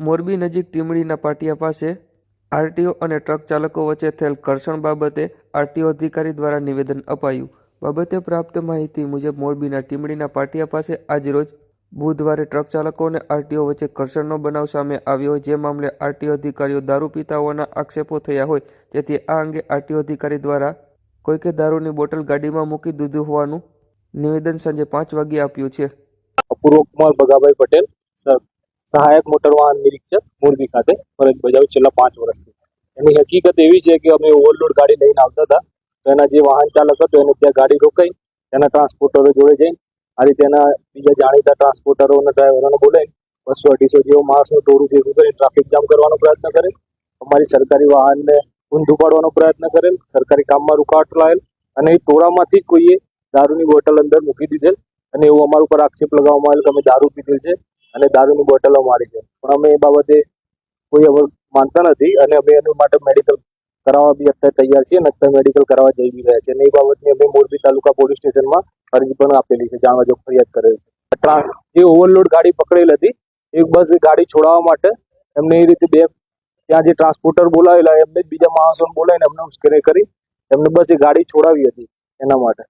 મોરબી નજીક ટીમડીના પાટિયા પાસે આરટીઓ અને ટ્રક ચાલકો વચ્ચે થયેલ ઘર્ષણ બાબતે આરટીઓ અધિકારી દ્વારા નિવેદન અપાયું. બાબતે પ્રાપ્ત માહિતી મુજબ મોરબીના ટીમડીના પાટિયા પાસે આજરોજ બુધવારે ટ્રક ચાલકો અને આરટીઓ વચ્ચે ઘર્ષણનો બનાવ સામે આવ્યો હોય જે મામલે આરટીઓ અધિકારીઓ દારૂ પીતા હોવાના આક્ષેપો થયા હોય. જેથી આ અંગે આરટીઓ અધિકારી દ્વારા કોઈકે દારૂની બોટલ ગાડીમાં મૂકી દીધું હોવાનું નિવેદન સાંજે પાંચ વાગ્યે આપ્યું છે. અપૂર્વ કુમાર ભગાભાઈ પટેલ. સ- સહાયક મોટર વાહન નિરીક્ષક મોરબી ખાતે, ફરજ બજાવી છેલ્લા પાંચ વર્ષથી. એની હકીકત એવી છે કે અમે ઓવરલોડ ગાડી લઈને આવતા હતા, તો એના જે વાહન ચાલક હતો, એને ત્યાં ગાડી રોકાઈ, તેના ટ્રાન્સપોર્ટરો જોડે જઈને આ રીતે એના બીજા જાણીતા ટ્રાન્સપોર્ટરો અને ડ્રાઈવરોને બોલાવીને બસો અઢીસો જેવો માણસનું ટોળું ભેગું કરી ટ્રાફિક જામ કરવાનો પ્રયત્ન કરે અમારી સરકારી વાહનને ઊંધું પાડવાનો પ્રયત્ન કરેલ, સરકારી કામમાં રૂકાવટ લાવેલ, અને એ ટોળામાંથી જ કોઈએ દારૂની બોટલ અંદર મૂકી દીધેલ, અને એવું અમારા ઉપર આક્ષેપ લગાવવામાં આવેલ કે અમે દારૂ પીધેલ છે. અને દારૂની બોટલો મારી છે. પણ અમે એ બાબતે કોઈ હવે માનતા નથી અને અમે એના માટે મેડિકલ કરાવવા બી અત્યારે તૈયાર છીએ અને અત્યારે મેડિકલ કરાવવા જઈ બી રહ્યા છે અને એ બાબતની અમે મોરબી તાલુકા પોલીસ સ્ટેશનમાં અરજી પણ આપેલી છે, જાણવા જો ફરિયાદ કરેલ છે. જે ઓવરલોડ ગાડી પકડેલ હતી, એ બસ ગાડી છોડાવવા માટે એમને એ રીતે બે ત્યાં જે ટ્રાન્સપોર્ટર બોલાવેલા, એમને બીજા માણસોને બોલાવીને એમને ઉશ્કેરી કરી, એમને બસ એ ગાડી છોડાવી હતી એના માટે.